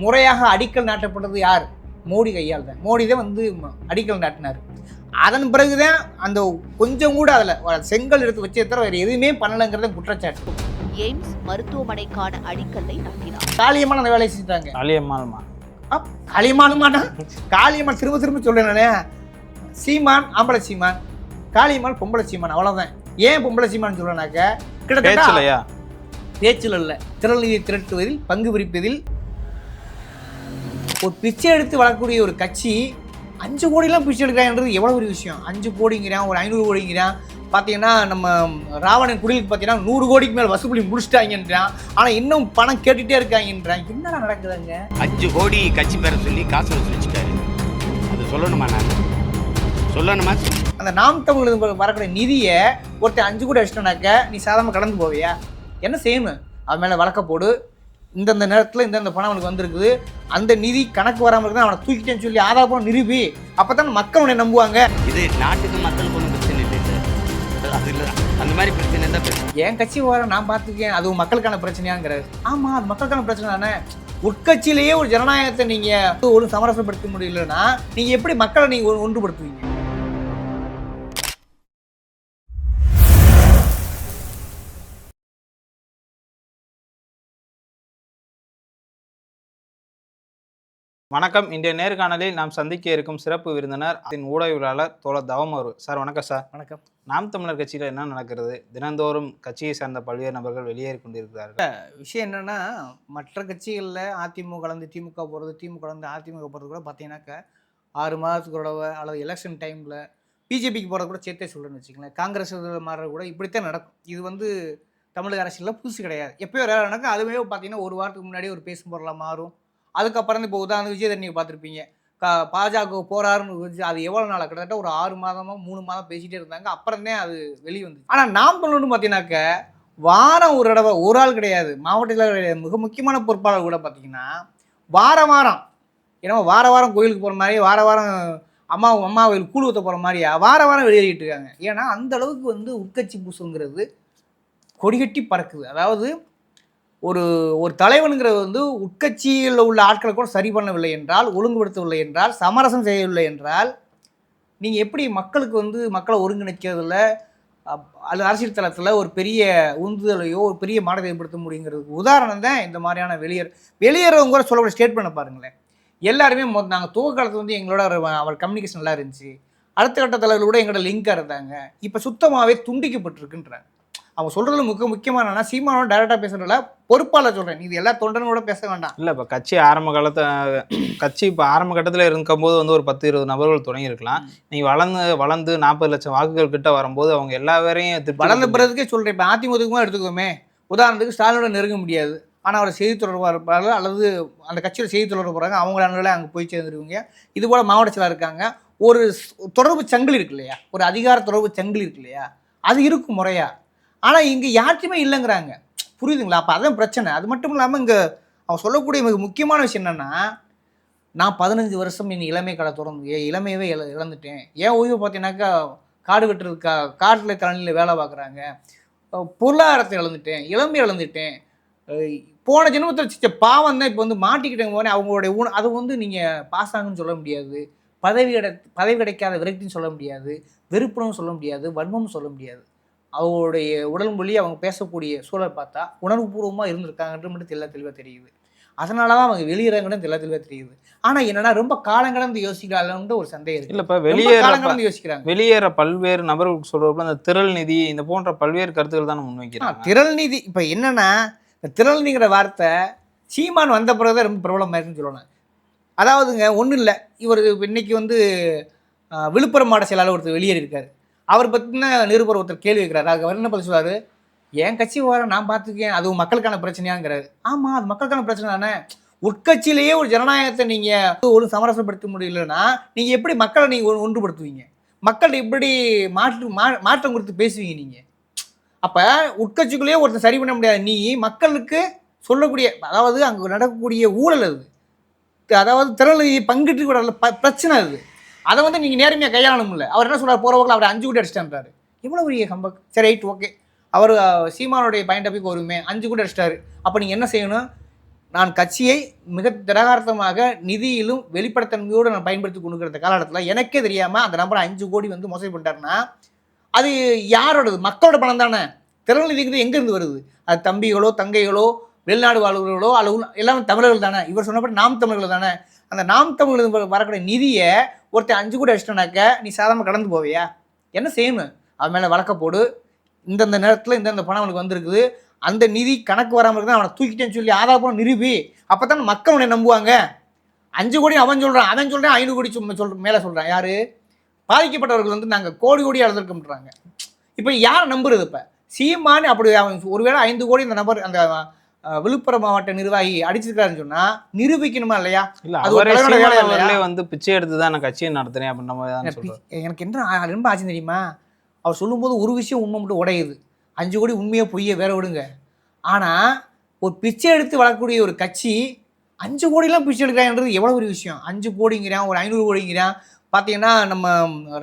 முறையாக அடிக்கல் நாட்டப்பட்டது யார்? மோடி கையால் தான். மோடி தான் வந்து அடிக்கல் நாட்டினார். அதன் பிறகுதான் அந்த கொஞ்சம் கூட அதில் செங்கல் எடுத்து வச்சே தவிர வேறு எதுவுமே பண்ணலைங்கிறத குற்றச்சாட்டு. எய்ம்ஸ் மருத்துவமனைக்கான அடிக்கல்லை நாட்டினார் காளியம்மாள் அந்த வேலையை செஞ்சுட்டாங்க. அலியம்மாள்மா அப், காளியம்மாளுமாண்ணா காளியம்மாள் திரும்ப திரும்ப சொல்றேனே சீமான் ஆம்பளை சீமான் காளியம்மாள் பொம்பளை சீமான் அவ்வளவுதான். ஏன் பொம்பளை சீமான் சொல்றேனாக்க கிட்டத்தட்ட பேச்சில் அல்ல திரள் நிதி திரட்டுவதில் பங்கு பிரிப்பதில் ஒரு பிச்சை எடுத்து வளரக்கூடிய ஒரு கட்சி அஞ்சு கோடிலாம் பிச்சை எடுக்கிறான்றது எவ்வளோ ஒரு விஷயம். அஞ்சு கோடிங்கிறான் ஒரு ஐநூறு கோடிங்கிறான். பார்த்தீங்கன்னா நம்ம ராவணன் குடிலுக்கு பார்த்தீங்கன்னா நூறு கோடிக்கு மேலே வசூலி முடிச்சிட்டாங்கன்றான். ஆனால் இன்னும் பணம் கேட்டுகிட்டே இருக்காங்கன்றான். என்னடா நடக்குதுங்க? அஞ்சு கோடி கட்சி பேரை சொல்லி காசு வசூல் வச்சுட்டாரு. அது சொல்லணுமா நான்? சொல்லணுமா? அந்த நாம் தமிழ் வரக்கூடிய நிதியை ஒருத்தன் அஞ்சு கோடி அடிச்சிட்டோனாக்க நீ சாதாரண கடந்து போவியா? என்ன செய்யணும்? அவன் மேலே வழக்க போடு. இந்தந்த நேரத்தில் இந்தந்த பணம் அவனுக்கு வந்திருக்குது. அந்த நிதி கணக்கு வராமல் இருக்குது அவனை தூக்கிட்டேன்னு சொல்லி ஆதாரப்பணம் நிரூபி. அப்போ தான் மக்கள் உன்னை நம்புவாங்க. இது நாட்டுக்கு மக்களுக்கு ஒன்றும் பிரச்சனை இல்லை சார். அது இல்லை. அந்த மாதிரி பிரச்சனை தான் பிரச்சனை. என் கட்சி வர நான் பார்த்துக்கேன் அது மக்களுக்கான பிரச்சனையாங்கிறாரு. ஆமாம் அது மக்களுக்கான பிரச்சனை தானே. உட்கட்சியிலேயே ஒரு ஜனநாயகத்தை நீங்கள் ஒரு சமரசப்படுத்த முடியலன்னா நீங்கள் எப்படி மக்களை நீங்கள் ஒன்றுபடுத்துவீங்க? வணக்கம். இன்றைய நேர்காணலில் நாம் சந்திக்க இருக்கும் சிறப்பு விருந்தினர் அதன் ஊடகவியலாளர் தோழர் தவம் அவரு சார் வணக்கம் சார். வணக்கம். நாம் தமிழர் கட்சியில் என்ன நடக்கிறது? தினந்தோறும் கட்சியை சார்ந்த பல்வேறு நபர்கள் வெளியேறி கொண்டிருக்கிறார்கள். விஷயம் என்னன்னா மற்ற கட்சிகளில் அதிமுக கலந்து திமுக போகிறது திமுக கலந்து அதிமுக போகிறது கூட பார்த்தீங்கன்னாக்கா ஆறு மாதத்துக்கு தடவை அல்லது எலெக்ஷன் டைமில் பிஜேபிக்கு போகிறது கூட சேர்த்தே சொல்கிறேன்னு வச்சுங்களேன் காங்கிரஸ் மாறுறது கூட இப்படித்தான் நடக்கும். இது வந்து தமிழக அரசியலில் புதுசு கிடையாது. எப்பயோ நடக்கும் அதுவே பார்த்தீங்கன்னா ஒரு வாரத்துக்கு முன்னாடி ஒரு பேசும் பொருளாக மாறும். அதுக்கப்புறம் இப்போ உதாரணம் விஜய் நீங்கள் பார்த்துருப்பீங்க. க பாஜக போறாருன்னு அது எவ்வளோ நாளாக கிட்டத்தட்ட ஒரு ஆறு மாதமோ மூணு மாதம் பேசிகிட்டே இருந்தாங்க. அப்புறம் தான் அது வெளியே வந்து ஆனால் நாம் பண்ணணும்னு பார்த்தீங்கன்னாக்க வாரம் ஒரு தடவை ஒரு ஆள் கிடையாது. மாவட்டத்தில் கிடையாது. மிக முக்கியமான பொறுப்பாளர் கூட பார்த்தீங்கன்னா வார வாரம். ஏன்னா வார வாரம் கோயிலுக்கு போகிற மாதிரி வார வாரம் அம்மா அம்மா கோயில் கூழ் ஊற்ற போகிற மாதிரியா? வார வாரம் வெளியேறிட்டு இருக்காங்க. ஏன்னா அந்த அளவுக்கு வந்து உட்கட்சி பூசுங்கிறது கொடிகட்டி பறக்குது. அதாவது ஒரு ஒரு தலைவனுங்கிறது வந்து உட்கட்சியில் உள்ள ஆட்களை கூட சரி பண்ணவில்லை என்றால் ஒழுங்குபடுத்தவில்லை என்றால் சமரசம் செய்யவில்லை என்றால் நீங்கள் எப்படி மக்களுக்கு வந்து மக்களை ஒருங்கிணைக்கிறதுல அப்- அல்லது அரசியல் தளத்தில் ஒரு பெரிய உந்துதலையோ ஒரு பெரிய மாடத்தை ஏற்படுத்த முடியுங்கிறதுக்கு உதாரணம் தான் இந்த மாதிரியான வெளியேற வெளியேறவங்க கூட சொல்லக்கூடிய பண்ண பாருங்களேன். எல்லாருமே மொத்த நாங்கள் துவக்க காலத்தில் வந்து எங்களோட அவர் கம்யூனிகேஷன் நல்லா இருந்துச்சு. அடுத்த கட்ட தலைவர்கள் கூட எங்களோட லிங்காக இருந்தாங்க. இப்போ சுத்தமாகவே துண்டிக்கப்பட்டிருக்குன்றாங்க. அவங்க சொல்கிறதுல முக்கிய முக்கியமான என்னன்னா சீமானோட டைரெக்டாக பேசுறதுல பொறுப்பாளர் சொல்கிறேன் இது எல்லா தொண்டனோட பேச வேண்டாம். இல்லை இப்போ கட்சி ஆரம்ப காலத்தை கட்சி இப்போ ஆரம்ப கட்டத்தில் இருக்கும்போது வந்து ஒரு பத்து இருபது நபர்கள் தொடங்கியிருக்கலாம் நீங்கள் வளர்ந்து வளர்ந்து நாற்பது லட்சம் வாக்குகள் கிட்ட வரும்போது அவங்க எல்லா பேரையும் வளர்ந்த பிறகுக்கே சொல்கிறேன் இப்போ அதிமுகவுக்கும் எடுத்துக்கோமே. உதாரணத்துக்கு ஸ்டாலினோட நெருங்க முடியாது. ஆனால் அவர் செய்தி தொடர்பாக இருப்பார்கள் அல்லது அந்த கட்சியில் செய்தி தொடர்பு போகிறாங்க அவங்களால அங்கே போய் சேர்ந்துருவீங்க. இது போல் மாவட்ட செயலாளர் இருக்காங்க. ஒரு தொடர்பு சங்கிலி இருக்கு இல்லையா? ஒரு அதிகார தொடர்பு சங்கிலி இருக்கு இல்லையா? அது இருக்கும் முறையா? ஆனால் இங்கே யார்ட்டுமே இல்லைங்கிறாங்க. புரியுதுங்களா? அப்போ அதான் பிரச்சனை. அது மட்டும் இல்லாமல் இங்கே அவன் சொல்லக்கூடிய மிக முக்கியமான விஷயம் என்னென்னா நான் பதினஞ்சு வருஷம் என் இளமை கடை திறந்து இளமையவே இழ இழந்துட்டேன். ஏன் ஓய்வு பார்த்தீங்கன்னாக்கா காடு வெட்டுறதுக்கா காட்டில் கழனியில் வேலை பார்க்குறாங்க பொருளாதாரத்தை இழந்துட்டேன் இளமை இழந்துட்டேன். போன ஜென்மத்தில் செஞ்ச பாவம் தான் இப்போ வந்து மாட்டிக்கிட்டவங்க போனே அவங்களுடைய உண அதை வந்து நீங்கள் பாசாங்கன்னு சொல்ல முடியாது. பதவி கிடை பதவி கிடைக்காத விரக்தின்னு சொல்ல முடியாது. வெறுப்புணும் சொல்ல முடியாது. வன்மம் சொல்ல முடியாது. அவங்களுடைய உடல் மொழி அவங்க பேசக்கூடிய சூழல் பார்த்தா உணர்வுபூர்வமாக இருந்திருக்காங்கன்றது மட்டும் தெல்ல தெளிவாக தெரியுது. அதனால தான் அவங்க வெளியிடங்கன்னு தெல்ல தெளிவாக தெரியுது. ஆனால் என்னன்னா ரொம்ப காலங்கடந்து யோசிக்கிறாங்கன்ற ஒரு சந்தேகம் இருக்கு. இல்லை இப்போ வெளியேற யோசிக்கிறாங்க. வெளியேற பல்வேறு நபர்கள் சொல்றப்ப அந்த திரள் நிதி இந்த போன்ற பல்வேறு கருத்துக்கள் தான் முன்வைக்கிறாங்க திரள் நீதி இப்போ என்னன்னா இந்த திரள் நீங்கிற வார்த்தை சீமான் வந்த பிறகு தான் ரொம்ப பிரபலம் ஆயிருக்குன்னு சொல்லணும் அதாவதுங்க ஒன்றும் இல்லை. இவர் இன்னைக்கு வந்து விழுப்புரம் மாவட்ட செயலாளர் ஒருத்தர் வெளியேறி இருக்காரு அவர் பற்றின நிருபர் ஒருத்தர் கேள்வி வைக்கிறார் அதுக்கு அவர் என்ன பதில் சொல்றாரு? என் கட்சி வர நான் பார்த்துக்கேன் அது மக்களுக்கான பிரச்சனையாங்கிறாரு. ஆமாம் அது மக்களுக்கான பிரச்சனை தானே. உட்கட்சியிலேயே ஒரு ஜனநாயகத்தை நீங்கள் ஒரு சமரசப்படுத்த முடியலன்னா நீங்கள் எப்படி மக்களை நீங்கள் ஒன்றுபடுத்துவீங்க? மக்கள் எப்படி மாற்று மா மாற்றம் கொடுத்து பேசுவீங்க நீங்கள் அப்போ உட்கட்சிக்குள்ளேயே ஒருத்தர் சரி பண்ண முடியாது. நீ மக்களுக்கு சொல்லக்கூடிய அதாவது அங்கே நடக்கக்கூடிய ஊழல் அது. அதாவது திரள் பங்கிட்டு கூட ப- பிரச்சனை அது. அதை வந்து நீங்கள் நேர்மையாக கையாளணும்ல. அவர் என்ன சொல்கிறார் போகிறவங்களை அவர் அஞ்சு கோடி அடிச்சிட்டாரு எவ்வளோ பெரிய கம்பக் சரி ரைட் ஓகே அவர் சீமானுடைய பாயிண்ட் ஆஃப் வருமே அஞ்சு கோடி அடிச்சிட்டாரு. அப்போ நீங்கள் என்ன செய்யணும்? நான் கட்சியை மிக திரகார்த்தமாக நிதியிலும் வெளிப்படைத்தன்மையோடு நான் பயன்படுத்தி கொண்டுக்கிற காலகட்டத்தில் எனக்கே தெரியாமல் அந்த நம்பரை அஞ்சு கோடி வந்து மோசடி பண்ணிட்டாருன்னா அது யாரோடது? மக்களோட பணம் தானே. திறநிதிங்கிறது எங்கேருந்து வருது? அது தம்பிகளோ தங்கைகளோ வெளிநாடு வாழ்வர்களோ அல்லது எல்லாமே தமிழர்கள் தானே. இவர் சொன்னபடி நாம் தமிழர்கள் தானே. அந்த நாம் தமிழர்கள் வரக்கூடிய நிதியை ஒருத்தன் அஞ்சு கோடி அடிச்சிட்டனாக்க நீ சாதாரண கடந்து போவியா? என்ன செய்யணும் அவன் மேலே வழக்க போடு. இந்தந்த நேரத்தில் இந்தந்த பணம் அவனுக்கு வந்திருக்குது. அந்த நிதி கணக்கு வராமல் இருக்குது அவனை தூக்கிட்டேன்னு சொல்லி ஆதாரப்பூர்வம் நிரூபி. அப்போ தான் மக்கள் உன்னை நம்புவாங்க. அஞ்சு கோடி அவன் சொல்கிறான் அவன் சொல்கிறான் ஐநூறு கோடி சும்மா சொல் மேலே சொல்கிறான் யார்? பாதிக்கப்பட்டவர்கள் வந்து நாங்கள் கோடி கோடி அளந்திருக்கோம்ன்றாங்க இப்போ யார் நம்புறது இப்போ? சீமானு அப்படி அவன் ஒருவேளை ஐந்து கோடி இந்த நபர் அந்த விழுப்புரம் மாவட்ட நிர்வாகி அடிச்சிருக்காருன்னு சொன்னால் நிரூபிக்கணுமா இல்லையா? இல்ல அது ஒரு அவரே வந்து பிச்சை எடுத்து தான் நான் கட்சியை நடத்துறேன் மாதிரி தான் எனக்கு என்ன ரொம்ப ஆச்சரியம் தெரியுமா? அவர் சொல்லும்போது ஒரு விஷயம் உண்மை மட்டும் உடையுது. அஞ்சு கோடி உண்மையை பொய்யை வேற விடுங்க. ஆனால் ஒரு பிச்சை எடுத்து வளரக்கூடிய ஒரு கட்சி அஞ்சு கோடிலாம் பிச்சை எடுக்கிறான்றது எவ்வளோ ஒரு விஷயம்? அஞ்சு கோடிங்கிறான் ஒரு ஐநூறு கோடிங்கிறான் பார்த்தீங்கன்னா நம்ம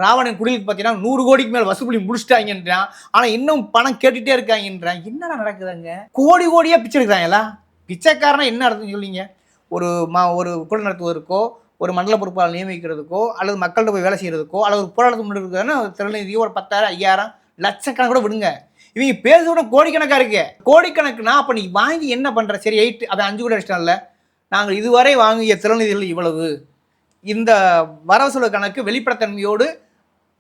ராவணன் குடிலுக்கு பார்த்தீங்கன்னா நூறு கோடிக்கு மேலே வசூல் முடிச்சிட்டாங்கன்றான். ஆனால் இன்னும் பணம் கேட்டுகிட்டே இருக்காங்கன்றான். என்னடா நடக்குதுங்க? கோடி கோடியாக பிச்சை எடுக்கிறாங்களா? பிச்சைக்காரனா என்ன அர்த்தம் சொல்லிங்க ஒரு மா ஒரு குழு நடத்துவதற்கோ ஒரு மண்டல பொறுப்பாளர் நியமிக்கிறதுக்கோ அல்லது மக்கள்கிட்ட போய் வேலை செய்கிறதுக்கோ அல்லது ஒரு போராட்டத்துக்கு முன்னெடுக்கிறதுனா திருநெல்வேலியோ ஒரு பத்தாயிரம் ஐயாயிரம் லட்சக்கணக்கு கூட விடுங்க. இவங்க பேசுகிற கோடிக்கணக்காக இருக்கு. கோடிக்கணக்குனா அப்போ நீ வாங்கி என்ன பண்ணுற சரி எயிட் அதை அஞ்சு கூட அடிச்சிட்டான்ல. நாங்கள் இதுவரை வாங்கிய திறநிதிகள் இவ்வளவு. இந்த வரவு செலவு கணக்கு வெளிப்படைத்தன்மையோடு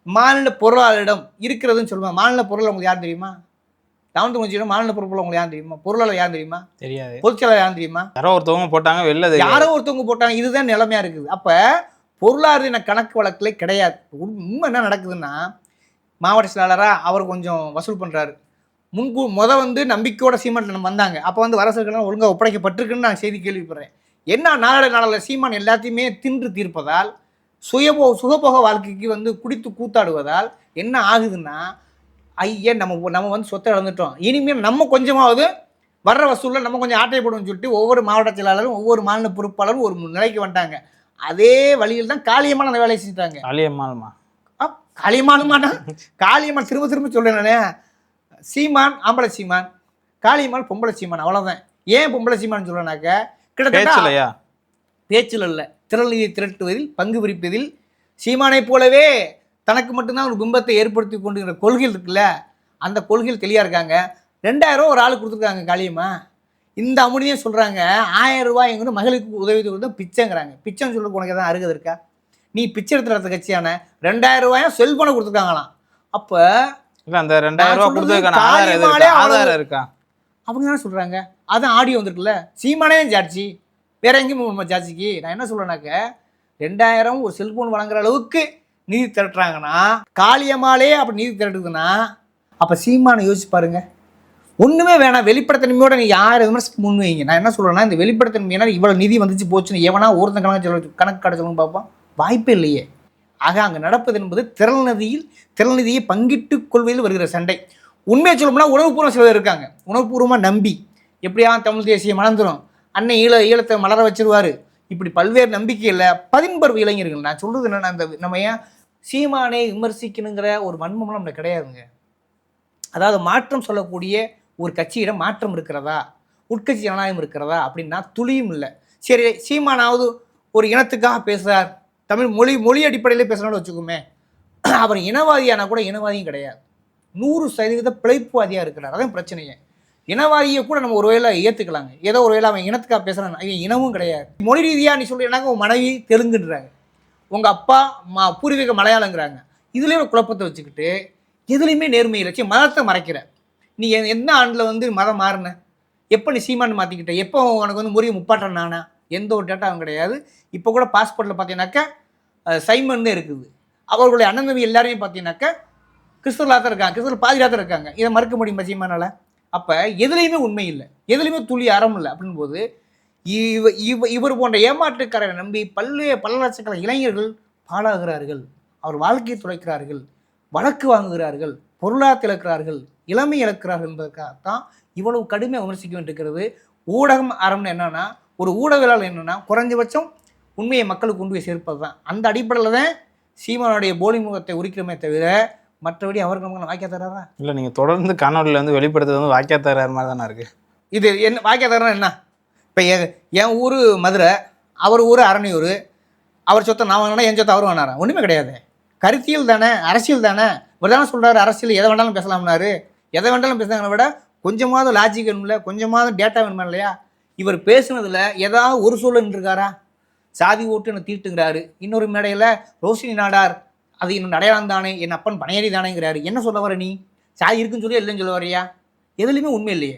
மாநில பொருளாளரிடம் இருக்கிறதுன்னு சொல்லுவாங்க மாநில பொருள் உங்களுக்கு யார் தெரியுமா? கவர்மெண்ட் முடிஞ்சிடும் மாநில பொருள் உங்களுக்கு யார் தெரியுமா? பொருளாளர் யார் தெரியுமா? தெரியாது. பொதுச்செயலாளர் யார் தெரியுமா? யாரோ ஒருத்தவங்க போட்டாங்க வெளில யாரோ ஒருத்தவங்க போட்டாங்க இதுதான் நிலைமையா இருக்குது. அப்ப பொருளாதார கணக்கு வழக்குல கிடையாது. உண்- உண்மை என்ன நடக்குதுன்னா மாவட்ட செயலாளரா அவர் கொஞ்சம் வசூல் பண்றாரு. முன்கூ முத வந்து நம்பிக்கையோட சீமான் நம்ம வந்தாங்க. அப்போ வந்து வரசல்கள்லாம் ஒழுங்கா ஒப்படைக்கப்பட்டிருக்குன்னு நான் செய்தி கேள்விப்படுறேன். என்ன நாளட நாளில் சீமான் எல்லாத்தையுமே தின்று தீர்ப்பதால் சுயபோ சுகபோக வாழ்க்கைக்கு வந்து குடித்து கூத்தாடுவதால் என்ன ஆகுதுன்னா ஐயா நம்ம நம்ம வந்து சொத்தை இழந்துட்டோம். இனிமேல் நம்ம கொஞ்சமாவது வர்ற வசூலில் நம்ம கொஞ்சம் ஆட்டை போடுவோம்னு சொல்லிட்டு ஒவ்வொரு மாவட்ட செயலாளரும் ஒவ்வொரு மாநில பொறுப்பாளரும் ஒரு நிலைக்கு வந்துட்டாங்க. அதே வழியில் தான் காளியம்மாள் அந்த வேலையை செஞ்சுட்டாங்க. அழியம்மாள்மா காளியம்மாளுமானா காளியம்மாள் திரும்ப திரும்ப சொல்றேன் நானே சீமான் ஆம்பளை சீமான் காளியம்மாள் பொம்பளை சீமான் அவ்வளோதான் ஏன் பொம்பளை சீமான் சொல்றேனாக்க கிட்டத்தட்ட பேச்சில் அல்ல திரளியை திரட்டுவதில் பங்கு பிரிப்பதில் சீமானைப் போலவே தனக்கு மட்டும்தான் ஒரு பிம்பத்தை ஏற்படுத்தி கொண்டுங்கிற கொள்கைகள் இருக்குல்ல அந்த கொள்கையில் தெளிவாக இருக்காங்க. ரெண்டாயிரம் ஒரு ஆள் கொடுத்துருக்காங்க காளியம்மா. இந்த அமுடியும் சொல்கிறாங்க ஆயிரம் ரூபாய் எங்கிட்ட மகளுக்கு உதவி கொடுத்து பிச்சைங்கிறாங்க. பிச்சைன்னு சொல்லுறதுக்கு உனக்கு எதாவது அருகது இருக்கா? நீ பிச்சை எடுத்து நடத்த கட்சியான ரெண்டாயிரம் ரூபாயும் செல்போனை கொடுத்துருக்காங்களாம். அப்போ இல்ல அந்த ரெண்டாயிரம் ரூபாய்? அவ்வளவு- ஆதாரம் இருக்கா? அவங்க என்ன சொல்கிறாங்க அதான் ஆடியோ வந்திருக்குல்ல. சீமானே ஜாட்சி வேற எங்கேயும் போகணுமா ஜாட்சிக்கு நான் என்ன சொல்கிறேன்னாக்க ரெண்டாயிரம் ஒரு செல்போன் வழங்குற அளவுக்கு நிதி திரட்டுறாங்கன்னா காளியம்மாலே அப்படி நிதி திரட்டுதுன்னா அப்போ சீமானை யோசிச்சு பாருங்க. ஒன்றுமே வேணாம். வெளிப்படத்தன்மையோட நீ யார் விமர்சனம் முன் வைங்க. நான் என்ன சொல்கிறேன்னா இந்த வெளிப்படத்தன்மையினால் இவ்வளோ நிதி வந்துச்சு போச்சுன்னு எவனா ஒருத்தன் கணக்கு சொல்ல கணக்கு கடை சொல்லணும் பார்ப்போம் வாய்ப்பே இல்லையே. ஆக அங்கே நடப்பது என்பது திரள் நதியில் திரள் நிதியை பங்கிட்டுக் கொள்வதில் வருகிற சண்டை. உண்மையை சொல்லணும்னா உணவுபூர்வம் சிலர் இருக்காங்க. உணவுபூர்வமாக நம்பி. எப்படியா தமிழ் தேசியம் மலர்ந்துடும் அன்னை ஈழ ஈழத்தை மலர வச்சிருவார். இப்படி பல்வேறு நம்பிக்கையில் பதின்பருவ இளைஞர்கள் நான் சொல்கிறது என்னென்னா அந்த நம்ம ஏன் சீமானை விமர்சிக்கணுங்கிற ஒரு வன்மம்லாம் நம்மளுக்கு கிடையாதுங்க. அதாவது மாற்றம் சொல்லக்கூடிய ஒரு கட்சியிடம் மாற்றம் இருக்கிறதா? உட்கட்சி ஜனநாயகம் இருக்கிறதா? அப்படின்னா துளியும் இல்லை. சரி சீமானாவது ஒரு இனத்துக்காக பேசுகிறார் தமிழ் மொழி மொழி அடிப்படையில் பேசுகிறான்னு வச்சுக்கோமே. அவர் இனவாதியானா கூட இனவாதியும் கிடையாது. நூறு சதவீத பிழைப்புவாதியாக இருக்கிறார். அதான் பிரச்சனையே. இனவாதியை கூட நம்ம ஒரு வேலை ஏற்றுக்கலாங்க ஏதோ ஒரு வேலை அவன் இனத்துக்காக பேசுகிறான் அவன் இனமும் கிடையாது. மொழி ரீதியாக நீ சொல்றீனாக்க உன் மனைவி தெலுங்குன்றாங்க. உங்கள் அப்பா மா பூர்வீக மலையாளங்கிறாங்க. இதுலேயே ஒரு குழப்பத்தை வச்சுக்கிட்டு எதுலேயுமே நேர்மை இல்லை மதத்தை மறைக்கிற. நீ எ- எந்த ஆண்டில் வந்து மதம் மாறின? எப்போ நீ சீமான் மாற்றிக்கிட்ட எப்போ உனக்கு வந்து முறிய முப்பாட்டம் நானா? எந்த ஒரு டேட்டாவும் கிடையாது. இப்போ கூட பாஸ்போர்ட்டில் பார்த்தீங்கன்னாக்கா அஹ், சைமன்னு இருக்குது. அவர்களுடைய அண்ணன் தம்பி எல்லாரையும் பார்த்தீங்கன்னாக்கா கிறிஸ்தவர்களாக தான் இருக்காங்க. கிறிஸ்தவர் பாதிராக தான் இருக்காங்க. இதை மறுக்க முடியுமா சீமானால? அப்போ எதுலேயுமே உண்மை இல்லை. எதுலேயுமே துளி அறம் இல்லை அப்படின் போது இவ இவ இவர் போன்ற ஏமாற்றுக்காரரை நம்பி பல்வேறு பல லட்சக்கணக்கான இளைஞர்கள் பாழாகிறார்கள். அவர் வாழ்க்கையை துளைக்கிறார்கள் வழக்கு வாங்குகிறார்கள் பொருளாதாரத்தை இழக்கிறார்கள் இளமை இழக்கிறார்கள் என்பதற்காகத்தான் இவ்வளவு கடுமையாக விமர்சிக்க வேண்டியிருக்கிறது. ஊடகம் அறம்னு என்னன்னா ஒரு ஊடகவியலாளர் என்னன்னா குறைஞ்சபட்சம் உண்மையை மக்களுக்கு கொண்டு போய் சேர்ப்பது தான் அந்த அடிப்படையில் தான் சீமானுடைய போலி முகத்தை உரிக்கிறமே தவிர மற்றபடி அவருக்கு நமக்கு வாக்கிய தராரா? இல்ல நீங்க தொடர்ந்து காணொலியில வந்து வெளிப்படுத்துறது வந்து வாக்கியா தரார் மாதிரி தானே இருக்கு. இது என்ன வாக்கிய தரனா என்ன? இப்போ என் ஊர் மதுரை அவர் ஊர் அரணியூர் அவர் சொத்தை நான் வாங்கினா என் சொத்தை அவர் வாங்கினாரா? ஒன்றுமே கிடையாது. கருத்தியல் தானே அரசியல் தானே. இவர் தானே சொல்கிறாரு அரசியல் எதை வேணாலும் பேசலாம்னாரு. எதை வேணாலும் பேசுறாங்களை விட கொஞ்சமாவது லாஜிக் வேணும்ல கொஞ்சமாவது டேட்டா வேணுமா இல்லையா? இவர் பேசுனதுல ஏதாவது ஒரு சூழல் இருக்காரா சாதி ஓட்டு என்ன தீட்டுங்கிறாரு. இன்னொரு மேடையில் ரோஷினி நாடார் அது இன்னும் அடையாளம் தானே என் அப்பன் பனையேறி தானேங்கிறாரு. என்ன சொல்ல வர நீ? சாதி இருக்குன்னு சொல்லி இல்லைன்னு சொல்ல வரியா எதுலையுமே உண்மை இல்லையே.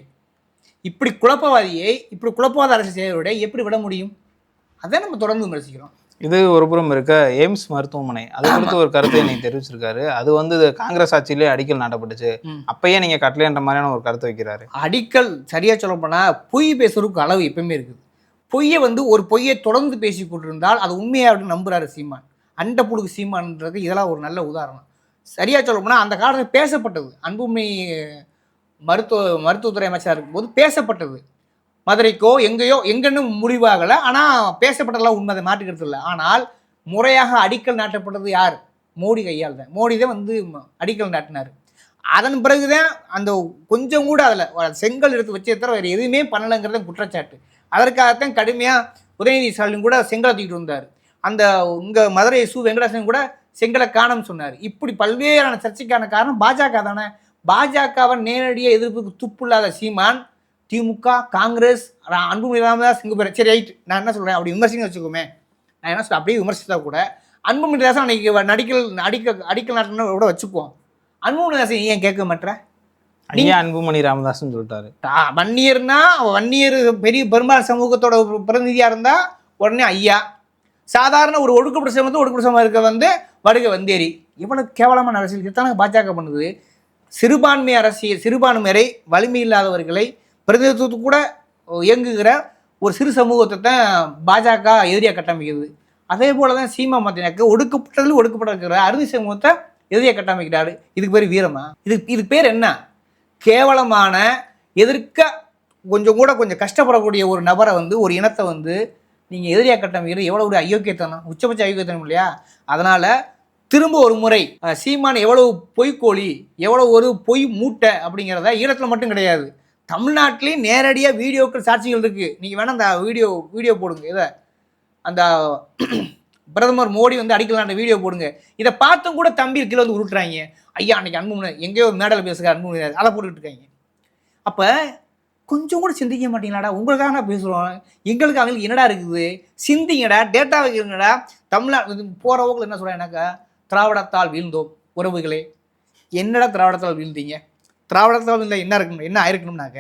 இப்படி குழப்பவாதியை இப்படி குழப்பவாத அரசு செய்வதை எப்படி விட முடியும்? அதான் நம்ம தொடர்ந்து விமர்சிக்கிறோம். இது ஒரு புறம் இருக்க எய்ம்ஸ் மருத்துவமனை. அது குறித்து ஒரு கருத்தை நீங்க தெரிவிச்சிருக்காரு. அது வந்து காங்கிரஸ் ஆட்சியிலே அடிக்கல் நாட்டப்பட்டுச்சு. அப்பயே நீங்க கட்டலைன்ற மாதிரியான ஒரு கருத்தை வைக்கிறாரு. அடிக்கல் சரியாக சொல்ல போனால் பொய் பேசுறதுக்கு அளவு எப்பவுமே இருக்குது. பொய்யை வந்து ஒரு பொய்யை தொடர்ந்து பேசி கொண்டிருந்தால் அது உண்மையா அப்படின்னு நம்புறாரு சீமான். அண்ட புழுக்கு சீமான்றது இதெல்லாம் ஒரு நல்ல உதாரணம். சரியாக சொல்ல போனால் அந்த காலத்தில் பேசப்பட்டது. அன்புமணி மருத்துவ மருத்துவத்துறை அமைச்சராக இருக்கும்போது பேசப்பட்டது. மதுரைக்கோ எங்கேயோ எங்கன்னு முடிவாகலை. ஆனால் பேசப்பட்டதெல்லாம் உண்மை அதை மாற்றுக்கிறது இல்லை. ஆனால் முறையாக அடிக்கல் நாட்டப்பட்டது யார்? மோடி கையால் தான். மோடி தான் வந்து அடிக்கல் நாட்டினார். அதன் பிறகுதான் அந்த கொஞ்சம் கூட அதில் செங்கல் எடுத்து வச்சே தவிர வேறு எதுவுமே பண்ணலைங்கிறது குற்றச்சாட்டு. அதற்காகத்தான் கடுமையாக உதயநிதி ஸ்டாலின் கூட செங்கலை தூக்கிட்டு வந்தார். அந்த இங்கே மதுரை சு வெங்கடேசன் கூட செங்கலை காணோம்னு சொன்னார். இப்படி பல்வேறான சர்ச்சைக்கான காரணம் பாஜக தானே. பாஜகவை நேரடியாக எதிர்ப்புக்கு துப்பு இல்லாத சீமான் திமுக காங்கிரஸ் அன்புமணி ராமதாஸ் இங்கே பேர். சரி ரைட் நான் என்ன சொல்கிறேன் அப்படி விமர்சிங்க வச்சுக்கோமே. நான் என்ன சொல்றேன் அப்படியே விமர்சித்தா கூட அன்புமணி ராசன் அன்னைக்கு நடிக்கல் அடிக்க அடிக்கல் நாட்டின கூட வச்சுக்குவோம் அன்புமணி ராசன் ஏன் கேட்க மாட்டேற ஐயா அன்புமணி ராமதாஸ்னு சொல்லிட்டாரு. வன்னியர்னா வன்னியர் பெரிய பெரும்பால் சமூகத்தோட பிரதிநிதியாக இருந்தால் உடனே ஐயா. சாதாரண ஒரு ஒடுக்கப்பட்ட சமூகத்தை ஒடுக்கப்பட்ட சமூகம் இருக்க வந்து வருக வந்தேரி இவ்வளோ கேவலமான அரசியல் இதுதானே பாஜக பண்ணுது. சிறுபான்மை அரசியல் சிறுபான்மையரை வலிமை இல்லாதவர்களை பிரதிநிதித்துவத்து கூட இயங்குகிற ஒரு சிறு சமூகத்தை தான் பாஜக எதிரியாக கட்டமைக்குது. அதே போல தான் சீமா மத்தினாக்க ஒடுக்கப்பட்டதில் ஒடுக்கப்பட்ட இருக்கிற அறுதி சமூகத்தை எதிரியாக கட்டமைக்கிறாரு. இதுக்கு பேர் வீரமா? இது இதுக்கு பேர் என்ன? கேவலமான எதிர்க்க கொஞ்சம் கூட கொஞ்சம் கஷ்டப்படக்கூடிய ஒரு நபரை வந்து ஒரு இனத்தை வந்து நீங்கள் எதிரியாக கட்டமைக்கிறது எவ்வளோ ஒரு அயோக்கியத்தனம் உச்சபட்ச அயோக்கியத்தனம் இல்லையா? அதனால் திரும்ப ஒரு முறை சீமான் எவ்வளவு பொய்க்கோழி எவ்வளோ ஒரு பொய் மூட்டை அப்படிங்கிறத ஈழத்தில் மட்டும் கிடையாது. தமிழ்நாட்டிலையும் நேரடியாக வீடியோக்கள் சாட்சிகள் இருக்குது நீங்கள் வேணால் அந்த வீடியோ வீடியோ போடுங்க. இதை அந்த பிரதமர் மோடி வந்து அடிக்கலான்ற வீடியோ போடுங்க. இதை பார்த்தும் கூட தம்பி கீழே வந்து உருட்டுறாங்க. ஐயா அன்னைக்கு அன்புமணி எங்கேயோ மேடல் பேசுகிற அன்புமணி அதை போட்டுக்கிட்டு இருக்காங்க. அப்போ கொஞ்சம் கூட சிந்திக்க மாட்டீங்களாடா? உங்களுக்காக நான் பேசுகிறோம் எங்களுக்கு அவங்களுக்கு என்னடா இருக்குது? சிந்திங்கடா டேட்டா வைக்கிறீங்கடா? தமிழ்நாடு போகிற போக்கில் என்ன சொல்கிறேன்னாக்கா திராவிடத்தால் வீழ்ந்தோம் உறவுகளே. என்னடா திராவிடத்தால் வீழ்ந்தீங்க? திராவிடத்தால் இல்லை என்ன இருக்கணும் என்ன ஆயிருக்கணும்னாக்க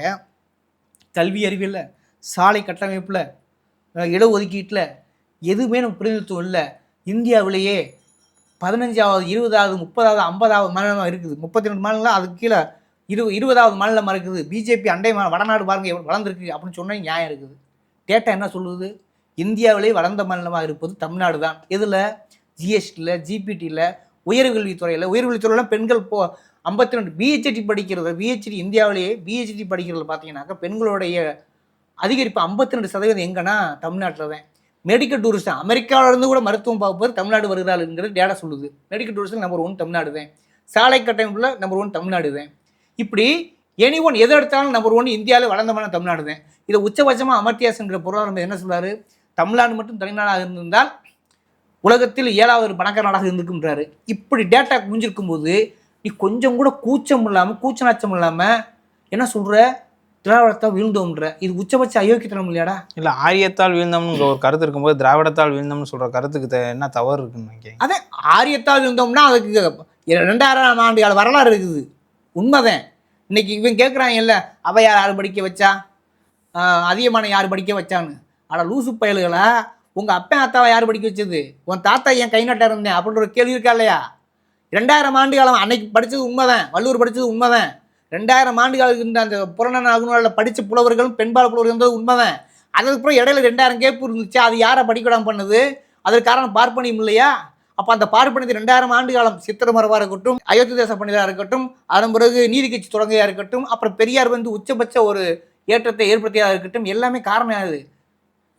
கல்வி அறிவியல்ல சாலை கட்டமைப்பில் இடஒதுக்கீட்டில் எதுவுமே நமக்கு பிரதிநிதித்துவம் இல்லை. இந்தியாவிலேயே பதினஞ்சாவது இருபதாவது முப்பதாவது ஐம்பதாவது மாநிலமாக இருக்குது. முப்பத்தி ரெண்டு மாநிலம் அதுக்கு கீழே இரு இருபதாவது மாநிலமாக இருக்குது பிஜேபி அண்டை மா வடநாடு பாருங்க வளர்ந்துருக்கு அப்படின்னு சொன்னால் நியாயம் இருக்குது. டேட்டா என்ன சொல்லுது? இந்தியாவிலே வளர்ந்த மாநிலமாக இருப்பது தமிழ்நாடு தான். இதில் ஜிஎஸ்டியில் ஜிபிடியில் உயர்கல்வித்துறையில். உயர்கல்வித்துறையில் பெண்கள் போ ஐம்பத்தி ரெண்டு பிஹெச்டி படிக்கிறது பிஹெச்டி இந்தியாவிலேயே பிஹெச்டி படிக்கிறது பார்த்தீங்கன்னாக்கா பெண்களுடைய அதிகரிப்பு ஐம்பத்தி ரெண்டு சதவீதம் எங்கன்னா தமிழ்நாட்டில் தான். மெடிக்கல் டூரிஸ்ட் அமெரிக்காவிலேருந்து கூட மருத்துவம் பார்ப்பது தமிழ்நாடு வருகிறாள்ங்கிறது டேட்டா சொல்லுது. Medical tourist number one Tamil Nadu தான். சாலை கட்டமைப்பில் நம்பர் ஒன் தமிழ்நாடு தான். இப்படி எனி ஒன் எது எடுத்தாலும் நம்பர் ஒன் இந்தியாவில் வளர்ந்தமான தமிழ்நாடு தான் இதை உச்சபட்சமாக அமர்த்தியாசன்ற பொருளாதாரம் என்ன சொல்றாரு? தமிழ்நாடு மட்டும் தனிநாடாக இருந்திருந்தால் உலகத்தில் ஏழாவது ஒரு பணக்கார நாடாக இருந்திருக்குன்றாரு இப்படி டேட்டா குஞ்சிருக்கும் போது நீ கொஞ்சம் கூட கூச்சம் இல்லாமல் கூச்ச நாச்சம் இல்லாமல் என்ன சொல்ற? திராவிடத்தை வீழ்ந்தோன்ற இது உச்சபட்ச அயோக்கியத்தனம் இல்லையாடா? இல்ல ஆரியத்தால் வீழ்ந்தோம்னு ஒரு கருத்து இருக்கும்போது திராவிடத்தால் வீழ்ந்தோம்னு சொல்ற கருத்துக்கு என்ன தவறு இருக்குன்னு நினைக்கிறீங்க? அதே ஆரியத்தால் இருந்தோம்னா அதுக்கு ரெண்டாயிரம் ஆண்டு கால வரலாறு இருக்குது. உண்மைதான். இன்னைக்கு இவன் கேட்குறான் இல்லை அவையார் யார் படிக்க வச்சா? ஆஹ் அதிகமான யார் படிக்க வச்சான்னு? ஆனால் லூசு பயல்களை? உங்கள் அப்பன் அத்தாவை யார் படிக்க வச்சது? உன் தாத்தா என் கை நட்டா இருந்தேன் அப்படின்ற ஒரு கேள்வி இருக்கா இல்லையா? ரெண்டாயிரம் ஆண்டு காலம் அன்னைக்கு படித்தது உண்மைதான். வள்ளுவர் படித்தது உண்மைதான். ரெண்டாயிரம் ஆண்டு காலத்துக்கு இருந்த அந்த புறநான படித்த புலவர்களும் பெண்பால் புலவர்கள் இருந்தது உண்மைதான். அதுக்கப்புறம் இடையில ரெண்டாயிரம் கேப்பு இருந்துச்சு. அது யாரை படிக்கடாம பண்ணது? அதற்கு காரணம் பார்ப்பனியம் இல்லையா? அப்போ அந்த பார்ப்பனது ரெண்டாயிரம் ஆண்டு காலம் சித்திர மரபாக இருக்கட்டும் அயோத்தி தேச பணியாக இருக்கட்டும் அதன் பிறகு நீதி கட்சி தொடங்கையாக இருக்கட்டும் அப்புறம் பெரியார் வந்து உச்சபட்ச ஒரு ஏற்றத்தை ஏற்படுத்தியதாக இருக்கட்டும் எல்லாமே காரணம் ஆகுது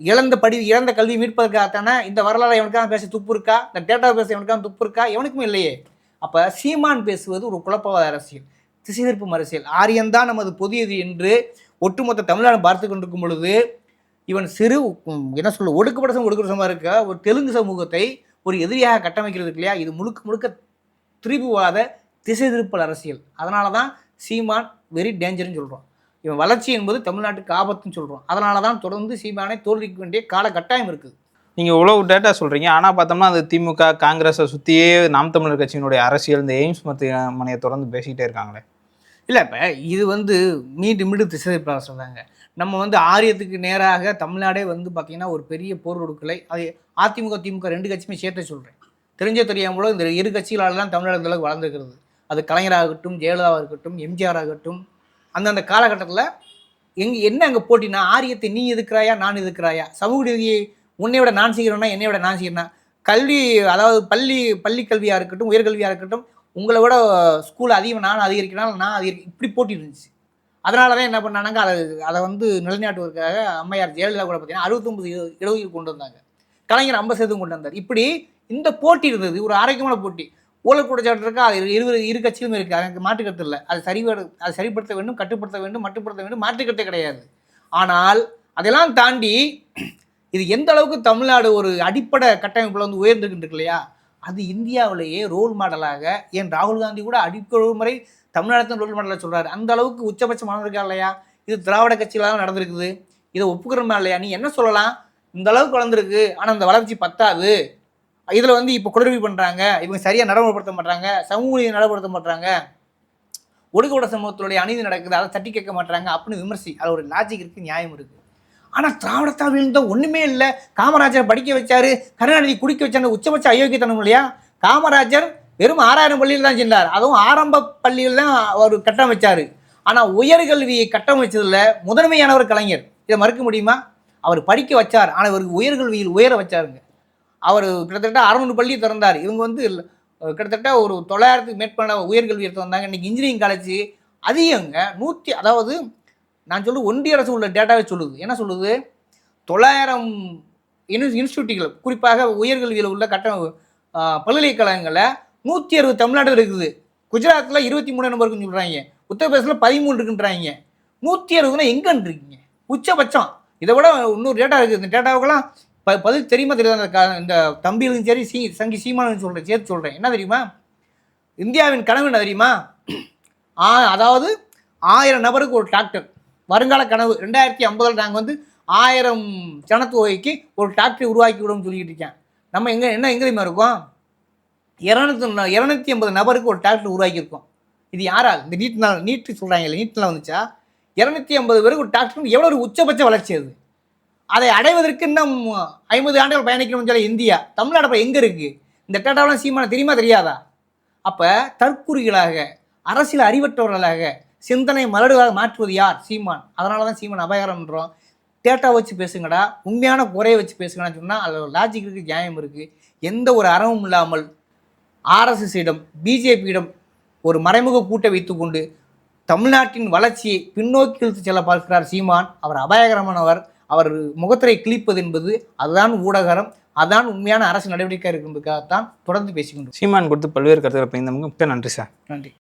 இழந்த படி இழந்த கல்வி மீட்பதற்காகத்தானே இந்த வரலாறு எவனுக்காக பேச துப்பு இருக்கா? இந்த டேட்டா பேச எவனுக்காக துப்பு இருக்கா? எவனுக்குமே இல்லையே. அப்போ சீமான் பேசுவது ஒரு குழப்பவாத அரசியல் திசை திருப்பும் அரசியல் ஆரியந்தான் நமது புதியது என்று ஒட்டுமொத்த தமிழ்நாடு பார்த்து கொண்டிருக்கும் பொழுது இவன் சிறு என்ன சொல்ல ஒடுக்கப்பட்ட சமூகம் ஒடுக்கப்பட்ட சமூகமாக இருக்க? ஒரு தெலுங்கு சமூகத்தை ஒரு எதிரியாக கட்டமைக்கிறது இருக்கு இல்லையா? இது முழுக்க முழுக்க திரிபுவாத திசை திருப்பல் அரசியல். அதனால தான் சீமான் வெரி டேஞ்சர்னு சொல்கிறோம் இவன் வளர்ச்சி என்பது தமிழ்நாட்டுக்கு ஆபத்துன்னு சொல்கிறோம் அதனால தான் தொடர்ந்து சீமானை தோல்விக்க வேண்டிய கால கட்டாயம் இருக்குது. நீங்கள் இவ்வளவு டேட்டா சொல்கிறீங்க ஆனால் பார்த்தோம்னா அது திமுக காங்கிரஸை சுற்றியே நாம் தமிழர் கட்சியினுடைய அரசியல் இந்த எய்ம்ஸ் மருத்துவமனையை தொடர்ந்து பேசிக்கிட்டே இருக்காங்களே. இல்லை இப்போ இது வந்து மீண்டும் மீண்டும் திசை திருப்பல் சொல்கிறாங்க நம்ம வந்து ஆரியத்துக்கு நேராக தமிழ்நாடே வந்து பார்த்திங்கன்னா ஒரு பெரிய போர் கொடுக்கலை அது அதிமுக திமுக ரெண்டு கட்சியுமே சேர்த்து சொல்கிறேன் தெரிஞ்ச தெரியாமலோ இந்த இரு கட்சிகளாலெல்லாம் தமிழ்நாடு அளவுக்கு வளர்ந்துருக்கிறது. அது கலைஞராகட்டும் ஜெயலலிதாவாக இருக்கட்டும் எம்ஜிஆர் ஆகட்டும் அந்தந்த காலகட்டத்தில் எங்கே என்ன அங்கே போட்டினா ஆரியத்தை நீ எதுக்குறாயா நான் எதுக்குறாயா சமூக நீதியை உன்னை விட நான் செய்கிறேன்னா என்னை விட நான் செய்கிறேன்னா கல்வி அதாவது பள்ளி பள்ளி கல்வியாக இருக்கட்டும் உயர்கல்வியாக இருக்கட்டும் உங்களை விட ஸ்கூல் அதிகம் நான் அதிகரிக்கணும் நான் அதிகரி இப்படி போட்டி இருந்துச்சு. அதனால தான் என்ன பண்ணாங்க அதை அதை வந்து நிலைநாட்டுவதற்காக அம்மையார் ஜெயலலிதா கூட பார்த்தீங்கன்னா அறுபத்தொம்பது இடஒதுக்கீடு கொண்டு வந்தாங்க. கலைஞர் ஐம்பது சதவீதம் கொண்டு வந்தார். இப்படி இந்த போட்டி இருந்தது ஒரு ஆரோக்கியமான போட்டி. ஊழல் குற்றச்சாட்டு இருக்கா? அது இரு இரு கட்சியிலும் இருக்குது அதுக்கு மாற்றுக்கருத்து இல்லை. அது சரி அது சரிப்படுத்த வேண்டும் கட்டுப்படுத்த வேண்டும் மட்டுப்படுத்த வேண்டும் மாற்றுக்கருத்தே கிடையாது. ஆனால் அதெல்லாம் தாண்டி இது எந்த அளவுக்கு தமிழ்நாடு ஒரு அடிப்படை கட்டமைப்பில் வந்து உயர்ந்துக்கிட்டு இருக்கு இல்லையா? அது இந்தியாவிலேயே ரோல் மாடலாக ஏன் ராகுல் காந்தி கூட அடிப்படை முறை தமிழ்நாடு ரோல் மாடலாக சொல்கிறார் அந்த அளவுக்கு உச்சபட்சம் இருக்கா இல்லையா? இது திராவிட கட்சிகளாக நடந்திருக்குது. இதை ஒப்புக்கிறோமா இல்லையா? நீ என்ன சொல்லலாம்? இந்த அளவுக்கு வளர்ந்துருக்கு ஆனால் இந்த வளர்ச்சி பத்தாது. இதில் வந்து இப்போ குளறுபடி பண்ணுறாங்க இவங்க சரியாக நடைமுறைப்படுத்த மாட்டாங்க சமூக நீதி நடைமுறைப்படுத்த மாட்டாங்க ஒடுக்கப்பட்ட சமூகத்தினுடைய அநீதி நடக்குது அதை தட்டி கேட்க மாட்டாங்க அப்படின்னு விமர்சி அது ஒரு லாஜிக் இருக்குது நியாயம் இருக்குது ஆனால் திராவிடத்தா தான் ஒன்றுமே இல்லை. காமராஜர் படிக்க வச்சாரு கருணாநிதி குடிக்க வச்சாங்க உச்சபட்ச அயோக்கியத்தனம் இல்லையா? காமராஜர் வெறும் ஆறாயிரம் பள்ளியில் தான் சென்றார் அதுவும் ஆரம்ப பள்ளியில் தான் அவர் கட்டமைச்சார். ஆனால் உயர்கல்வியை கட்டமைச்சதில் முதன்மையானவர் கலைஞர். இதை மறுக்க முடியுமா? அவர் படிக்க வச்சார். ஆனால் இவருக்கு உயர்கல்வியில் உயர வச்சாருங்க. அவர் கிட்டத்தட்ட அறநூறு பள்ளி திறந்தார். இவங்க வந்து கிட்டத்தட்ட ஒரு தொள்ளாயிரத்துக்கு மேற்பட்ட உயர்கல்வி எடுத்து வந்தாங்க. இன்னைக்கு இன்ஜினியரிங் காலேஜ் அதிகங்க. நூற்றி அதாவது நான் சொல்லு ஒன்றிய அரசு உள்ள டேட்டாவே சொல்லுது. என்ன சொல்லுது? தொள்ளாயிரம் இன்ஸ் இன்ஸ்டியூட்டுகள் குறிப்பாக உயர்கல்வியில் உள்ள கட்ட பல்கலைக்கழகங்களில் நூற்றி அறுபது தமிழ்நாடு இருக்குது. குஜராத்தில் இருபத்தி மூணு நம்பர் இருக்குன்னு சொல்கிறாங்க உத்தரப்பிரதேசில் பதிமூணு இருக்குன்றாங்க. நூற்றி அறுபதுனா எங்கன்னு இருக்கீங்க? உச்சபட்சம். இதை விட இன்னொரு டேட்டா இருக்குது இந்த டேட்டாவுக்கெல்லாம் ப பதில் தெரியுமா தெரியாத? இந்த தம்பிகளும் சரி சீ சங்கி சீமானும் சொல்கிறேன் சேர்த்து சொல்கிறேன் என்ன தெரியுமா? இந்தியாவின் கனவு என்ன தெரியுமா? ஆ அதாவது ஆயிரம் நபருக்கு ஒரு டாக்டர் வருங்கால கனவு. ரெண்டாயிரத்தி ஐம்பதில் நாங்கள் வந்து ஆயிரம் ஜனத்தொகைக்கு ஒரு டாக்டரை உருவாக்கி விடுவோம்னு சொல்லிக்கிட்டு இருக்கேன். நம்ம எங்கே என்ன எங்கே தெரியுமா இருக்கோம்? இரநூத்தி இரநூத்தி ஐம்பது நபருக்கு ஒரு டாக்டர் உருவாக்கியிருக்கோம். இது யாரால் இந்த நீட் நீட்டு சொல்கிறாங்க இல்லை நீட்டில் வந்துச்சா? இரநூத்தி ஐம்பது பேருக்கு ஒரு டாக்டர் எவ்வளோ ஒரு உச்சபட்ச வளர்ச்சி அது? அதை அடைவதற்கு இன்னும் ஐம்பது ஆண்டுகள் பயணிக்கணும்னு சொல்ல இந்தியா தமிழ்நாடு அப்போ எங்கே இருக்குது இந்த டேட்டாவெலாம் சீமான தெரியுமா தெரியாதா? அப்போ தற்குறிகளாக அரசியல் அறிவற்றவர்களாக சிந்தனை மலடுகளாக மாற்றுவது யார்? சீமான். அதனால தான் சீமான் அபாயகரம்ன்றோம் டேட்டா வச்சு பேசுங்கடா. உண்மையான குறையை வச்சு பேசுங்கன்னு சொன்னால் அதில் லாஜிக் இருக்குது நியாயம் இருக்குது எந்த ஒரு அறமும் இல்லாமல் ஆர்எஸ்எஸ்ஸிடம் பிஜேபியிடம் ஒரு மறைமுக கூட்டை வைத்துக்கொண்டு தமிழ்நாட்டின் வளர்ச்சியை பின்னோக்கி இழுத்து செல்ல பார்க்கிறார் சீமான். அவர் அபாயகரமானவர். அவர் முகத்திரை கிழிப்பது என்பது அதுதான் ஊடகரம். அதான் உண்மையான அரசு நடவடிக்கை என்பதற்காகத்தான் தொடர்ந்து பேசிக்கொண்டு சீமான் கொடுத்து பல்வேறு கருத்துக்களை பயந்தவங்க மிக்க நன்றி சார். நன்றி.